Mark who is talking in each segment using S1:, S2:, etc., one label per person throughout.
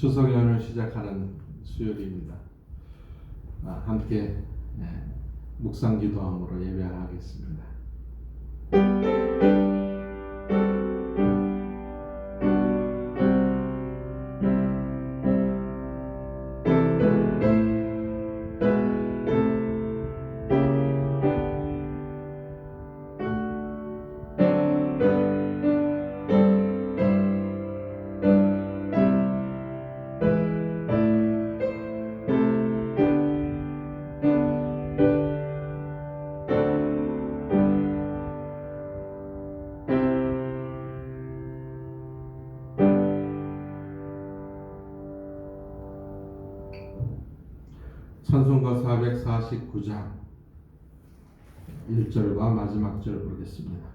S1: 추석 연휴를 시작하는 수요일입니다. 아, 함께 네, 묵상 기도함으로 예배하겠습니다. 찬송가 449장 1절과 마지막 절 보겠습니다.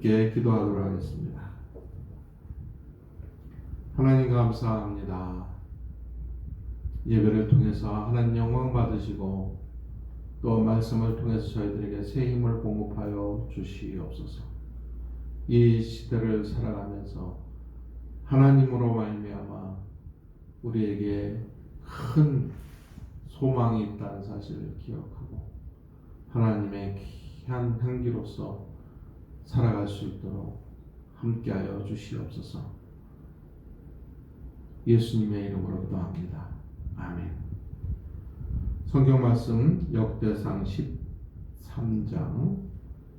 S1: 함께 기도하도록 하겠습니다. 하나님 감사합니다. 예배를 통해서 하나님 영광 받으시고 또 말씀을 통해서 저희들에게 새 힘을 공급하여 주시옵소서. 이 시대를 살아가면서 하나님으로 말미암아 우리에게 큰 소망이 있다는 사실을 기억하고 하나님의 향기로서 살아갈 수 있도록 함께하여 주시옵소서. 예수님의 이름으로 기도합니다. 아멘. 성경 말씀 역대상 13장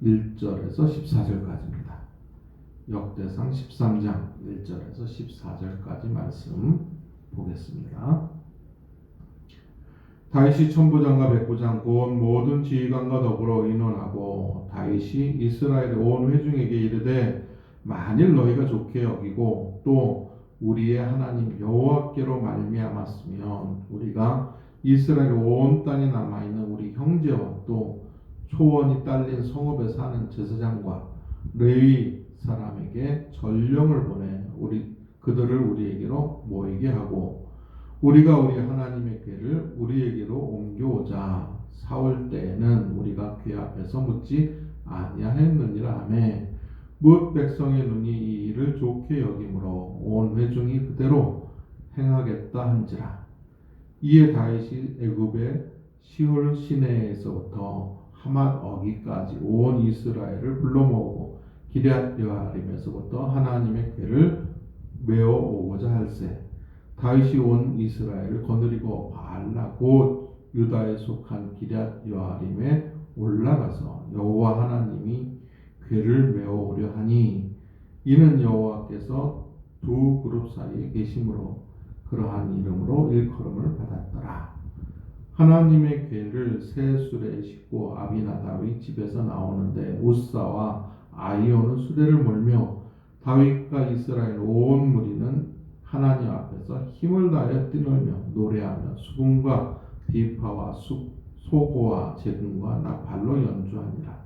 S1: 1절에서 14절까지입니다. 역대상 13장 1절에서 14절까지 말씀 보겠습니다. 다윗이 천부장과 백부장 곧 모든 지휘관과 더불어 의논하고 다윗이 이스라엘의 온 회중에게 이르되 만일 너희가 좋게 여기고 또 우리의 하나님 여호와께로 말미암았으면 우리가 이스라엘 온 땅에 남아 있는 우리 형제와 또 초원이 딸린 성읍에 사는 제사장과 레위 사람에게 전령을 보내 우리 그들을 우리에게로 모이게 하고 우리가 우리 하나님의 궤를 우리에게로 옮겨오자. 사올 때에는 우리가 궤 앞에서 묻지 아니하였느니라. 하매 뭇 백성의 눈이 이 일을 좋게 여김으로 온 회중이 그대로 행하겠다 한지라. 이에 다윗이 애굽의 시올 시내에서부터 하맛 어기까지 온 이스라엘을 불러 모으고 기럇 여아림에서부터 하나님의 궤를 메어 오고자 할세 다윗이 온 이스라엘을 거느리고 바알라 곧 유다에 속한 기럇 여아림에 올라가서 여호와 하나님이 궤를 메어 오려 하니 이는 여호와께서 두 그룹 사이에 계심으로 그러한 이름으로 일컬음을 받았더라. 하나님의 궤를 새 수레에 싣고 아비나답의 집에서 나오는데 우사와 아이오는 수레를 몰며 다윗과 이스라엘 온 무리는 하나님 앞에서 힘을 다하여 뛰놀며 노래하며 수금과 비파와 수, 소고와 재금과 나팔로 연주하니라.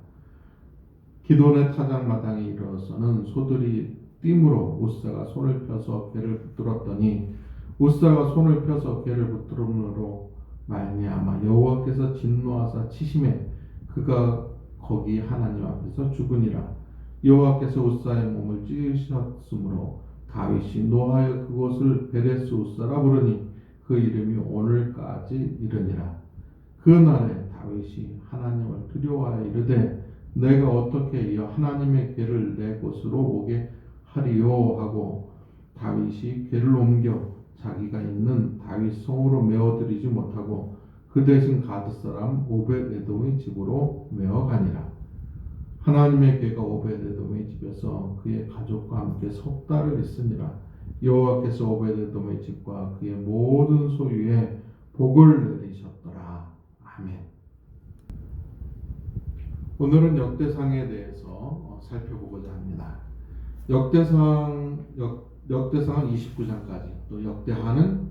S1: 기돈의 타작마당에 이르러서는 소들이 띠므로 우사가 손을 펴서 개를 붙들었더니 우사가 손을 펴서 개를 붙들음으로 말미암아 여호와께서 진노하사 치심에 그가 거기 하나님 앞에서 죽으니라 여호와께서 우사의 몸을 찢으셨으므로 다윗이 노하여 그곳을 베레스 우사라 부르니 그 이름이 오늘까지 이르니라. 그 날에 다윗이 하나님을 두려워하여 이르되 내가 어떻게 이 하나님의 궤를 내 곳으로 오게 하리요? 하고 다윗이 궤를 옮겨 자기가 있는 다윗 성으로 메어들이지 못하고 그 대신 가드 사람 오벳 에돔의 집으로 메어 가니라 하나님의 궤가 오벳 에돔의 집에서 그의 가족과 함께 석 달을 있으니라 여호와께서 오벳 에돔의 집과 그의 모든 소유에 복을 내리셨더라 아멘. 오늘은 역대상에 대해서 어, 살펴보고자 합니다. 역대상 역, 역대상은 29장까지, 또 역대하는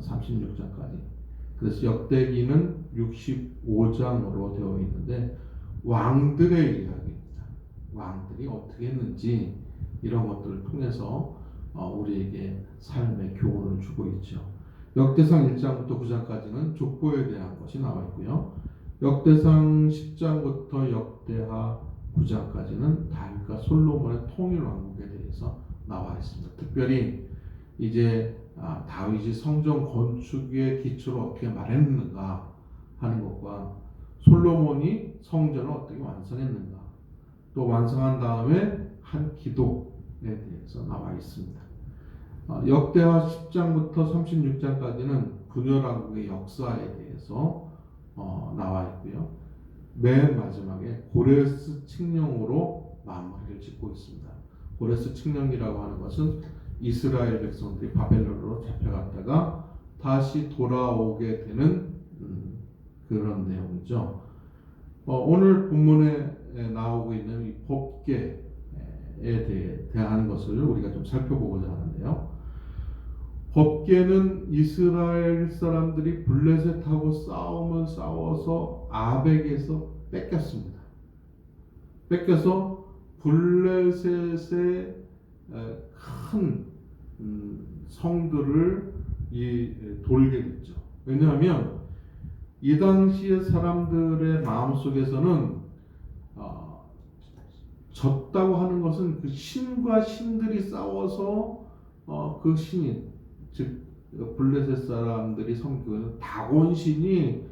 S1: 36장까지. 그래서 역대기는 65장으로 되어 있는데 왕들의 이야기입니다. 왕들이 어떻게 했는지 이런 것들을 통해서 어, 우리에게 삶의 교훈을 주고 있죠. 역대상 1장부터 9장까지는 족보에 대한 것이 나와 있고요. 역대상 10장부터 역대하 9장까지는 다윗과 솔로몬의 통일 왕국에 대해서 나와 있습니다. 특별히 이제 아, 다윗이 성전 건축의 기초를 어떻게 마련했는가 하는 것과 솔로몬이 성전을 어떻게 완성했는가 또 완성한 다음에 한 기도에 대해서 나와 있습니다. 아, 역대하 10장부터 36장까지는 분열왕국의 역사에 대해서 어, 나와 있고요. 맨 마지막에 고레스 칙령으로 마무리를 짓고 있습니다. 고레스 칙령이라고 하는 것은 이스라엘 백성들이 바벨론으로 잡혀갔다가 다시 돌아오게 되는 음, 그런 내용이죠. 어, 오늘 본문에 나오고 있는 이 법계에 대해 대한 것을 우리가 좀 살펴보고자 하는데요. 법계는 이스라엘 사람들이 블레셋하고 싸움을 싸워서 아벡에서 뺏겼습니다. 뺏겨서 블레셋의 큰 음, 성들을 돌게 됐죠. 왜냐하면 이 당시의 사람들의 마음 속에서는 어, 졌다고 하는 것은 그 신과 신들이 싸워서 어, 그 신이 즉 블레셋 사람들이 섬기는 다곤 신이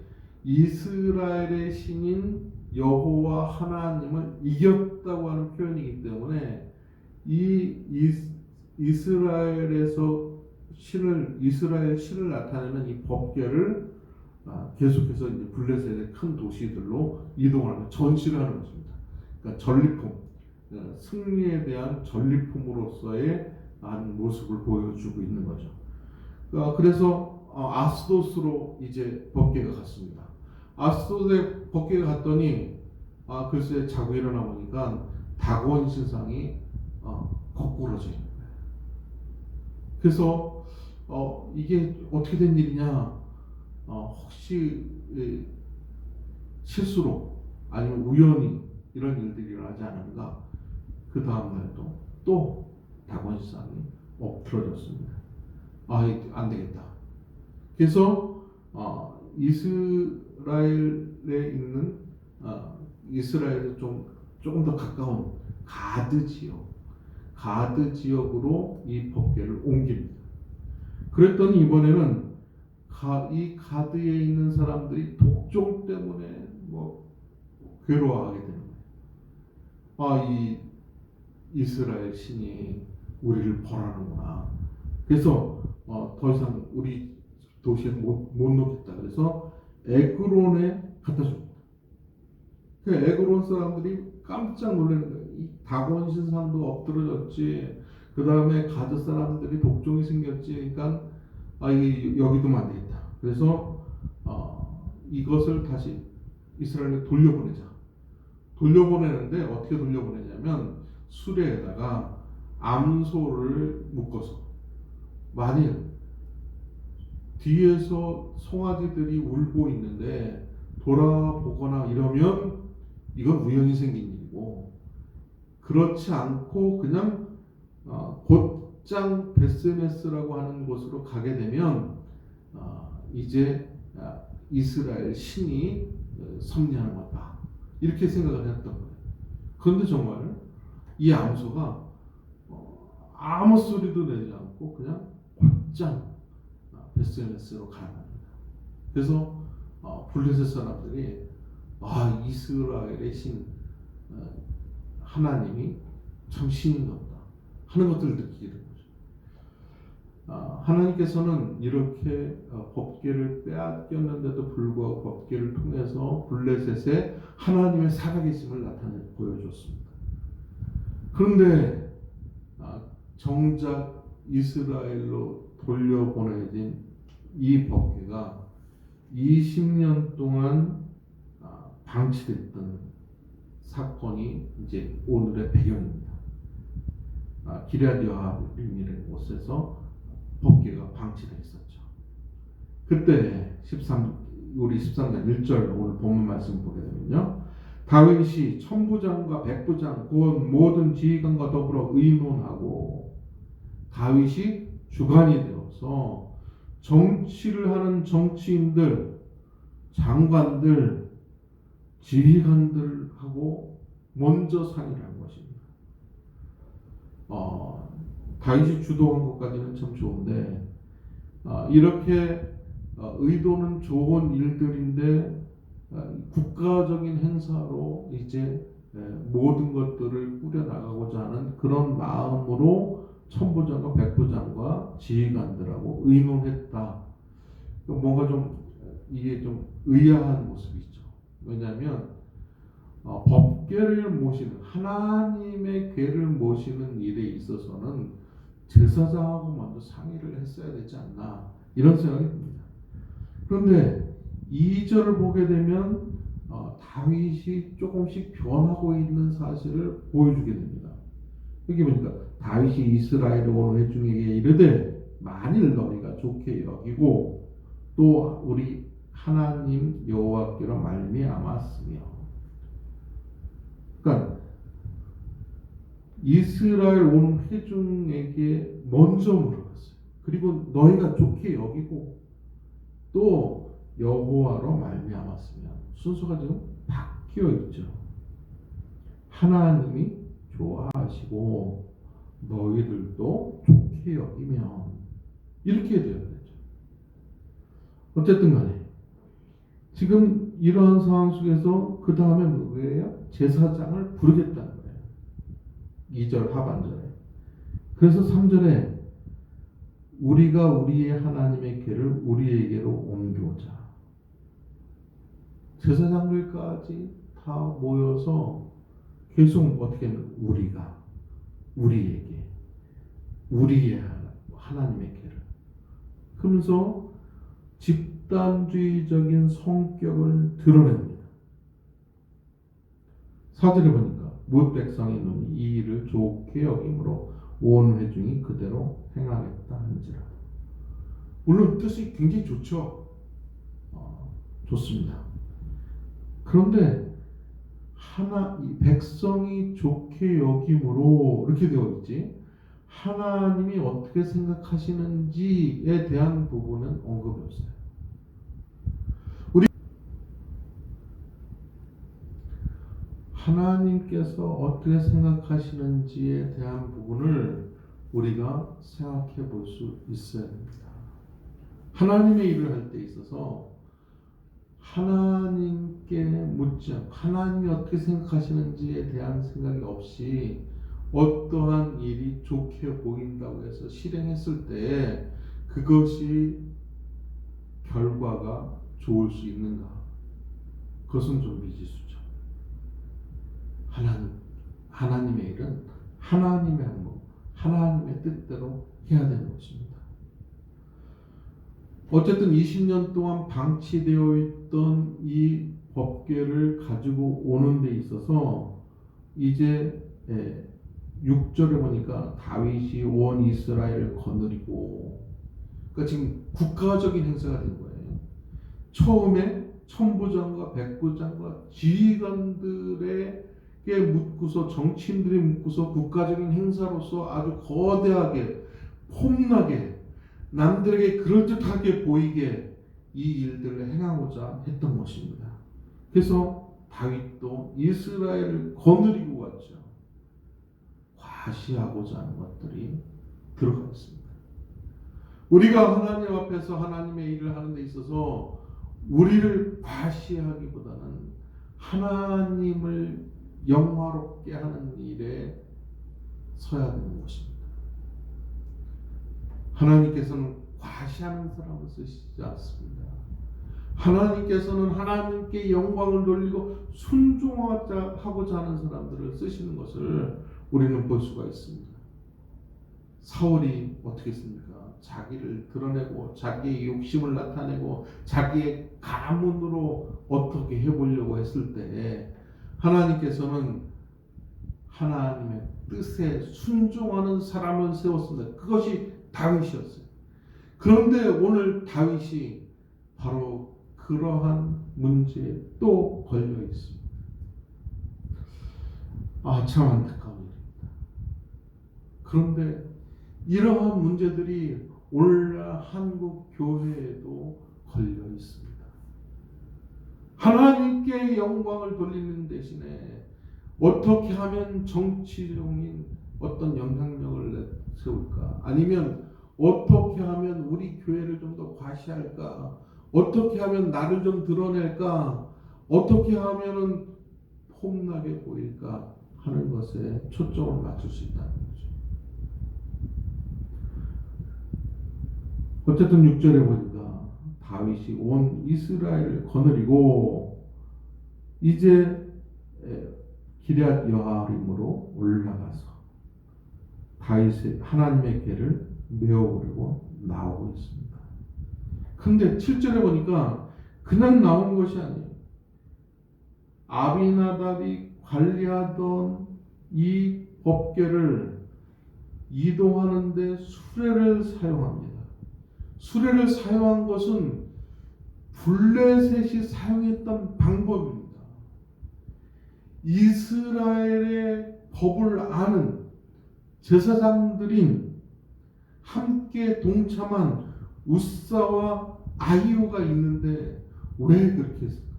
S1: 이스라엘의 신인 여호와 하나님을 이겼다고 하는 표현이기 때문에 이 이스라엘에서 신을 이스라엘 신을 나타내는 이 법궤를 아, 계속해서 이제 블레셋의 큰 도시들로 이동하는 전시를 하는 것입니다. 그러니까 전리품, 어, 승리에 대한 전리품으로서의 한 모습을 보여주고 있는 거죠. 어, 그래서 어, 아스도스로 이제 법계가 갔습니다. 아스도스에 법계가 갔더니 아 글쎄 자고 일어나 보니까 다곤 신상이 어, 거꾸러져 있는 거예요. 그래서 어, 이게 어떻게 된 일이냐? 어, 혹시 예, 실수로 아니면 우연히 이런 일들이 일어나지 않은가? 그 다음 날도 또 다곤 신상이 엎드러졌습니다. 아, 안 되겠다. 그래서 어, 이스라엘에 있는 어, 이스라엘에 좀 조금 더 가까운 가드 지역, 가드 지역으로 이 법계를 옮깁니다. 그랬더니 이번에는 가, 이 가드에 있는 사람들이 독종 때문에 뭐 괴로워하게 되는 거예요. 아, 이 이스라엘 신이 우리를 벌하는구나. 그래서 어, 더 이상 우리 도시에 못, 못 놓겠다. 그래서 에그론에 갖다 줍니다. 그 에그론 사람들이 깜짝 놀라는 거예요. 이 다곤 신상도 엎드러졌지. 그 다음에 가드 사람들이 독종이 생겼지. 그러니까 아 이게 여기도 안 되겠다. 그래서 어, 이것을 다시 이스라엘에 돌려보내자. 돌려보내는데 어떻게 돌려보내냐면 수레에다가 암소를 묶어서 만일 뒤에서 송아지들이 울고 있는데 돌아보거나 이러면 이건 우연히 생긴 일이고 그렇지 않고 그냥 어, 곧장 베스메스라고 하는 곳으로 가게 되면 어, 이제 아, 이스라엘 신이 어, 섭리하는 거다 이렇게 생각을 했던 거예요. 그런데 정말 이 암소가 어, 아무 소리도 내지 않고 그냥 곧장 어, 베스메스로 가는 겁니다. 그래서 어, 블레셋 사람들이 아 이스라엘의 신 어, 하나님이 참 신인 같다 하는 것들을 느끼게 된 거죠. 아, 하나님께서는 이렇게 어, 법궤를 빼앗겼는데도 불구하고 법궤를 통해서 블레셋에 하나님의 살아계심을 나타내 보여줬습니다. 그런데 아, 정작 이스라엘로 돌려보내진 이 법궤가 20년 동안 아, 방치됐던 사건이 이제 오늘의 배경입니다. 아, 기레아디 여합이라는 곳에서 법궤가 방치되어 있었죠. 그때 13 우리 13장 1절 오늘 본문 말씀 보게 되면요. 다윗이 천부장과 백부장 곧 모든 지휘관과 더불어 의논하고 다윗이 주관이 되어서 정치를 하는 정치인들, 장관들, 지휘관들하고 먼저 한 것입니다. 어, 다윗이 주도한 것까지는 참 좋은데 어, 이렇게 어, 의도는 좋은 일들인데 어, 국가적인 행사로 이제 예, 모든 것들을 꾸려 나가고자 하는 그런 마음으로 천부장과 백부장과 지휘관들하고 의논했다. 뭔가 좀 이게 좀 의아한 모습이죠. 왜냐하면 어, 법궤를 모시는 하나님의 궤를 모시는 일에 있어서는 제사장하고 먼저 상의를 했어야 되지 않나 이런 생각이 듭니다. 그런데 2절을 보게 되면 어, 다윗이 조금씩 변하고 있는 사실을 보여주게 됩니다. 여기 보니까 다윗이 이스라엘 온 회중에게 이르되 만일 너희가 좋게 여기고 또 우리 하나님 여호와께로 말미암았으며 그러니까 이스라엘 온 회중에게 먼저 물어봤어요. 그리고 너희가 좋게 여기고 또 여호와로 말미암았으면 순서가 지금 바뀌어 있죠. 하나님이 좋아하시고 너희들도 좋게 여기면 이렇게 되어야 되죠. 어쨌든 간에 지금 이러한 상황 속에서 그 다음에 누구예요? 제사장을 부르겠다는 거예요. 2절 하반절에. 그래서 3절에 우리가 우리의 하나님의 궤를 우리에게로 옮겨오자. 제사장들까지 다 모여서 계속 어떻게 하면 우리가 우리에게 우리의 하나님의 궤를 그러면서 집단주의적인 성격을 드러냅니다. 사절에 보니까 무엇 백성의 눈이 이 일을 좋게 여김으로 온 회중이 그대로 행하겠다 한지라. 물론 뜻이 굉장히 좋죠. 어, 좋습니다. 그런데 하나 이 백성이 좋게 여김으로 이렇게 되어 있지. 하나님이 어떻게 생각하시는지에 대한 부분은 언급이 없어요. 우리 하나님께서 어떻게 생각하시는지에 대한 부분을 우리가 생각해 볼 수 있어야 됩니다. 하나님의 일을 할 때 있어서 하나님께 묻지 않고 하나님이 어떻게 생각하시는지에 대한 생각이 없이 어떠한 일이 좋게 보인다고 해서 실행했을 때 그것이 결과가 좋을 수 있는가? 그것은 좀 미지수죠. 하나님, 하나님의 일은 하나님의 항목, 하나님의 뜻대로 해야 되는 것입니다. 어쨌든 20년 동안 방치되어 있던 이 법궤를 가지고 오는 데 있어서 이제 6절에 보니까 다윗이 온 이스라엘을 거느리고 그러니까 지금 국가적인 행사가 된 거예요. 처음에 천부장과 백부장과 지휘관들에게 묻고서 정치인들이 묻고서 국가적인 행사로서 아주 거대하게 폼나게 남들에게 그럴듯하게 보이게 이 일들을 행하고자 했던 것입니다. 그래서 다윗도 이스라엘을 거느리고 왔죠. 과시하고자 하는 것들이 들어가 있습니다. 우리가 하나님 앞에서 하나님의 일을 하는 데 있어서 우리를 과시하기보다는 하나님을 영화롭게 하는 일에 서야 되는 것입니다. 하나님께서는 과시하는 사람을 쓰시지 않습니다. 하나님께서는 하나님께 영광을 돌리고 순종하고자 하는 사람들을 쓰시는 것을 우리는 볼 수가 있습니다. 사울이 어떻게 했습니까? 자기를 드러내고 자기의 욕심을 나타내고 자기의 가문으로 어떻게 해보려고 했을 때 하나님께서는 하나님의 뜻에 순종하는 사람을 세웠습니다. 그것이 다윗이었어요. 그런데 오늘 다윗이 바로 그러한 문제에 또 걸려 있습니다. 아, 참 안타까운 일입니다. 그런데 이러한 문제들이 오늘날 한국 교회에도 걸려 있습니다. 하나님께 영광을 돌리는 대신에 어떻게 하면 정치적인 어떤 영향력을 세울까? 아니면 어떻게 하면 우리 교회를 좀 더 과시할까? 어떻게 하면 나를 좀 드러낼까? 어떻게 하면은 폼나게 보일까? 하는 것에 초점을 맞출 수 있다는 거죠. 어쨌든 6절에 보니까 다윗이 온 이스라엘을 거느리고 이제 기럇 여아림으로 올라가서 다윗의 하나님의 궤를 메어보려고 나오고 있습니다. 근데 7절에 보니까 그냥 나온 것이 아니에요. 아비나답이 관리하던 이 법궤를 이동하는데 수레를 사용합니다. 수레를 사용한 것은 블레셋이 사용했던 방법입니다. 이스라엘의 법을 아는 제사장들인 함께 동참한 우사와 아이오가 있는데 왜 그렇게 했을까요?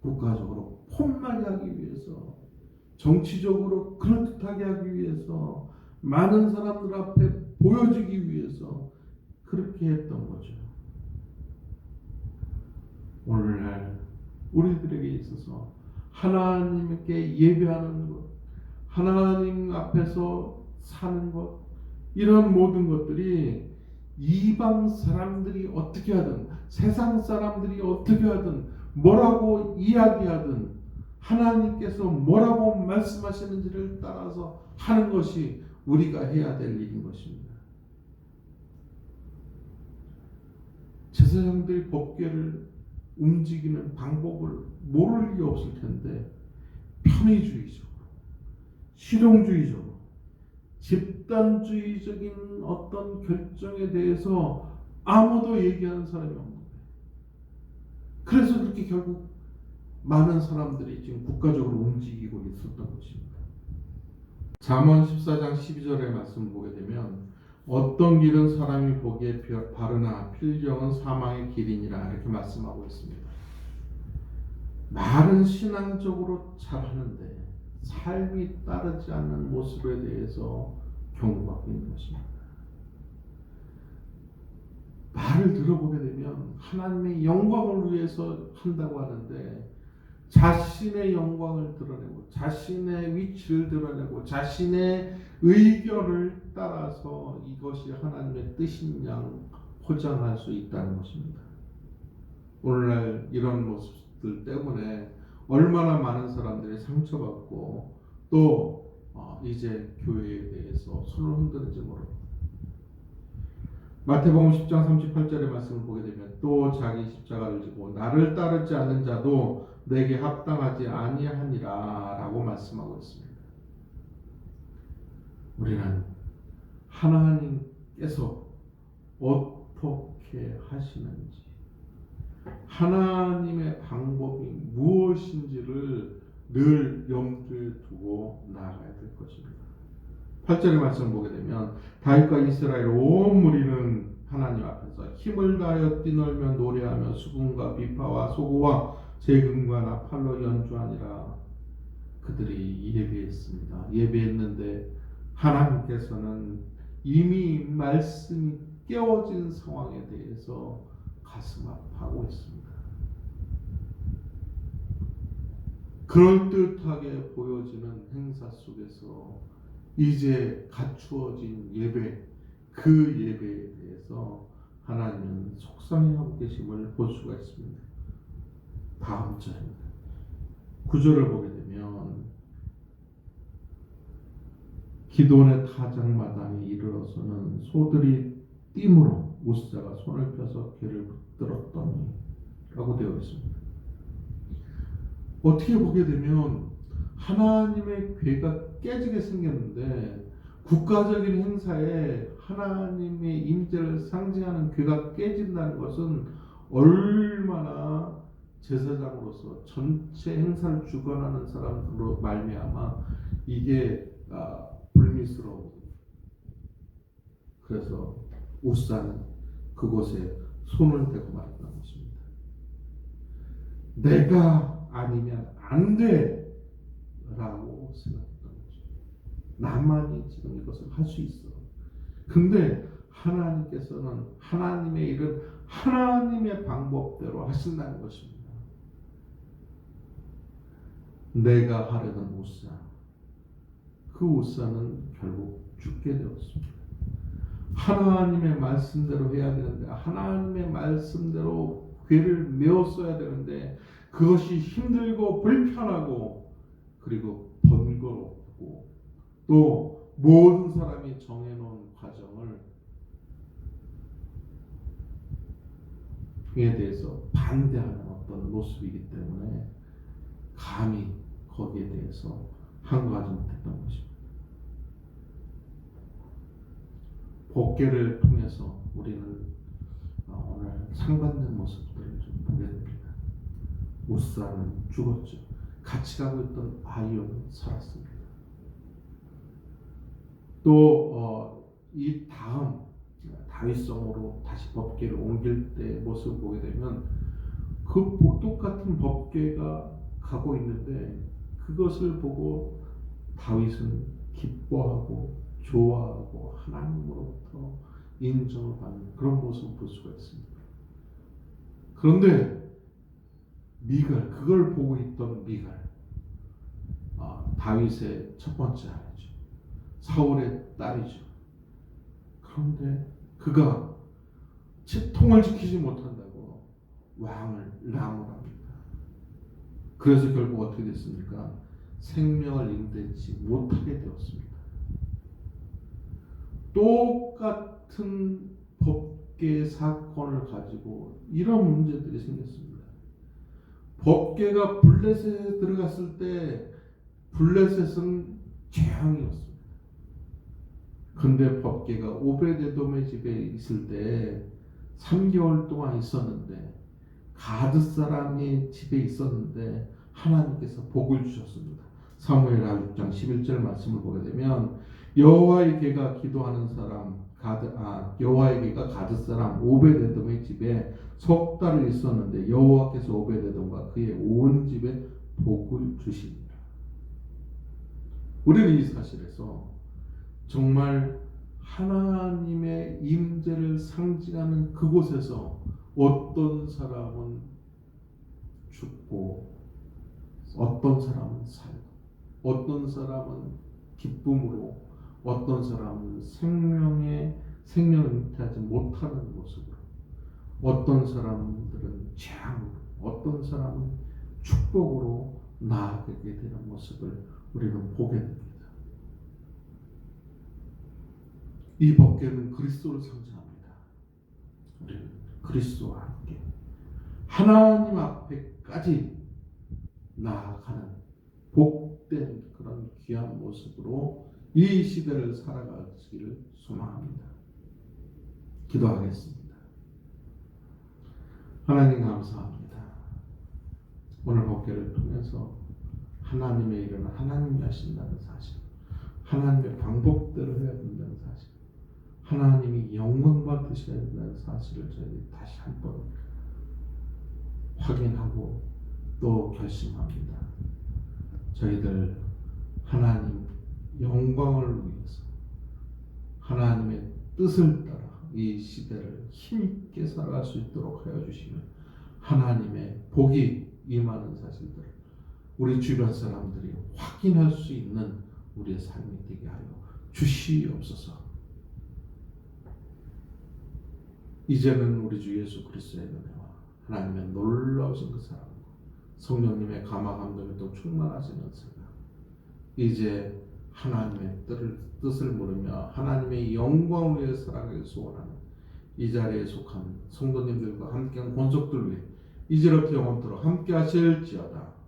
S1: 국가적으로 폼나게 하기 위해서 정치적으로 그럴듯하게 하기 위해서 많은 사람들 앞에 보여주기 위해서 그렇게 했던 거죠. 오늘날 우리들에게 있어서 하나님께 예배하는 것, 하나님 앞에서 사는 것, 이런 모든 것들이 이방 사람들이 어떻게 하든, 세상 사람들이 어떻게 하든, 뭐라고 이야기하든, 하나님께서 뭐라고 말씀하시는지를 따라서 하는 것이 우리가 해야 될 일인 것입니다. 제사장들이 법궤를 움직이는 방법을 모를 리 없을 텐데 편의주의적으로, 실용주의적으로, 집단주의적인 어떤 결정에 대해서 아무도 얘기하는 사람이 없는 거예요. 그래서 그렇게 결국 많은 사람들이 지금 국가적으로 움직이고 있었던 것입니다. 잠언 14장 12절의 말씀을 보게 되면 어떤 길은 사람이 보기에 바르나 필경은 사망의 길이니라 이렇게 말씀하고 있습니다. 말은 신앙적으로 잘 하는데 삶이 따르지 않는 모습에 대해서 경고하고 있는 것입니다. 말을 들어보게 되면 하나님의 영광을 위해서 한다고 하는데 자신의 영광을 드러내고 자신의 위치를 드러내고 자신의 의견을 따라서 이것이 하나님의 뜻인 양 포장할 수 있다는 것입니다. 오늘날 이런 모습들 때문에 얼마나 많은 사람들이 상처받고 또 어, 이제 교회에 대해서 손을 흔드는지 모릅니다. 마태복음 10장 38절의 말씀을 보게 되면 또 자기 십자가를 지고 나를 따르지 않는 자도 내게 합당하지 아니하니라라고 말씀하고 있습니다. 우리는 하나님께서 어떻게 하시는지 하나님의 방법이 무엇인지를 늘 염두에 두고 나아가야 될 것입니다. 8절의 말씀 보게 되면 다윗과 이스라엘 온 무리는 하나님 앞에서 힘을 다하여 뛰놀며 노래하며 수금과 비파와 소고와 재금과 나팔로 연주하니라 그들이 예배했습니다. 예배했는데 하나님께서는 이미 말씀이 깨어진 상황에 대해서 가슴 아파하고 있습니다. 그럴듯하게 보여지는 행사 속에서 이제 갖추어진 예배, 그 예배에 대해서 하나님은 속상해하고 계심을 볼 수가 있습니다. 다음 절입니다. 구절을 보게 되면 기도원의 타작마당에 이르러서는 소들이 띠므로 우스자가 손을 펴서 귀를 붙들었더니 라고 되어 있습니다. 어떻게 보게 되면 하나님의 괴가 깨지게 생겼는데 국가적인 행사에 하나님의 임재를 상징하는 괴가 깨진다는 것은 얼마나 제사장으로서 전체 행사를 주관하는 사람으로 말미암아 이게 아, 불미스러운 그래서 우사는 그곳에 손을 대고 말했다는 것입니다. 내가 아니면 안 돼. 라고 생각했던 거죠. 나만이 지금 이것을 할 수 있어. 근데 하나님께서는 하나님의 일은 하나님의 방법대로 하신다는 것입니다. 내가 하려는 우사. 그 우사는 결국 죽게 되었습니다. 하나님의 말씀대로 해야 되는데 하나님의 말씀대로 괴를 메웠어야 되는데 그것이 힘들고 불편하고 그리고 번거롭고 또 모든 사람이 정해놓은 과정을 에 대해서 반대하는 어떤 모습이기 때문에 감히 거기에 대해서 항거하지 못했던 것입니다. 복계를 통해서 우리는 어, 오늘 상반된 모습들을 좀 보게 됩니다. 우사는 죽었죠. 같이 가고 있던 아이오는 살았습니다. 또이 어, 다음 다윗성으로 다시 법계를 옮길 때 모습을 보게 되면 그 똑같은 법계가 가고 있는데 그것을 보고 다윗은 기뻐하고 좋아하고 하나님으로부터 인정을 받는 그런 모습을 볼 수가 있습니다. 그런데 미갈 그걸 보고 있던 미갈 아, 다윗의 첫 번째 아내죠. 사울의 딸이죠. 그런데 그가 채통을 지키지 못한다고 왕을 랑을합니다. 그래서 결국 어떻게 됐습니까? 생명을 인대치 못하게 되었습니다. 똑같은 법계 사건을 가지고 이런 문제들이 생겼습니다. 법계가 블레셋에 들어갔을 때 블레셋은 재앙이었습니다. 근데 법계가 오베데돔의 집에 있을 때 3개월 동안 있었는데 가드 사람이 집에 있었는데 하나님께서 복을 주셨습니다. 사무엘 6장 11절 말씀을 보게 되면 여호와의 개가 기도하는 사람 가드 아 여호와의 개가 가드 사람 오베데돔의 집에 석 달을 있었는데 여호와께서 오베데돔과 그의 온 집에 복을 주시니라. 우리는 이 사실에서 정말 하나님의 임재를 상징하는 그곳에서 어떤 사람은 죽고 어떤 사람은 살고 어떤 사람은 기쁨으로 어떤 사람은 생명의 생명을 잉태하지 못하는 모습으로 어떤 사람들은 재앙으로 어떤 사람은 축복으로 나아가게 되는 모습을 우리는 보게 됩니다. 이 법궤는 그리스도를 상징합니다. 우리는 그리스도와 함께 하나님 앞에까지 나아가는 복된 그런 귀한 모습으로 이 시대를 살아가기를 소망합니다. 기도하겠습니다. 하나님 감사합니다. 오늘 복귀를 통해서 하나님의 일은 하나님이 하신다는 사실, 하나님의 방법대로 해야 된다는 사실, 하나님이 영광 받으셔야 된다는 사실을 저희들이 다시 한번 확인하고 또 결심합니다. 저희들 하나님 영광을 위해서 하나님의 뜻을 따라 이 시대를 힘있게 살아갈 수 있도록 하여 주시면 하나님의 복이 임하는 사실들을 우리 주변 사람들이 확인할 수 있는 우리의 삶이 되게 하여 주시옵소서. 이제는 우리 주 예수 그리스도의 은혜와 하나님의 놀라우신 그 사랑과 성령님의 감화 감동에 또 충만하시는 생각 이제 하나님의 뜻을, 뜻을 물으며 하나님의 영광을 위해 살아가길 소원하는 이 자리에 속한 성도님들과 함께한 권속들 위해 이제부터 영원토록 함께 하실지어다.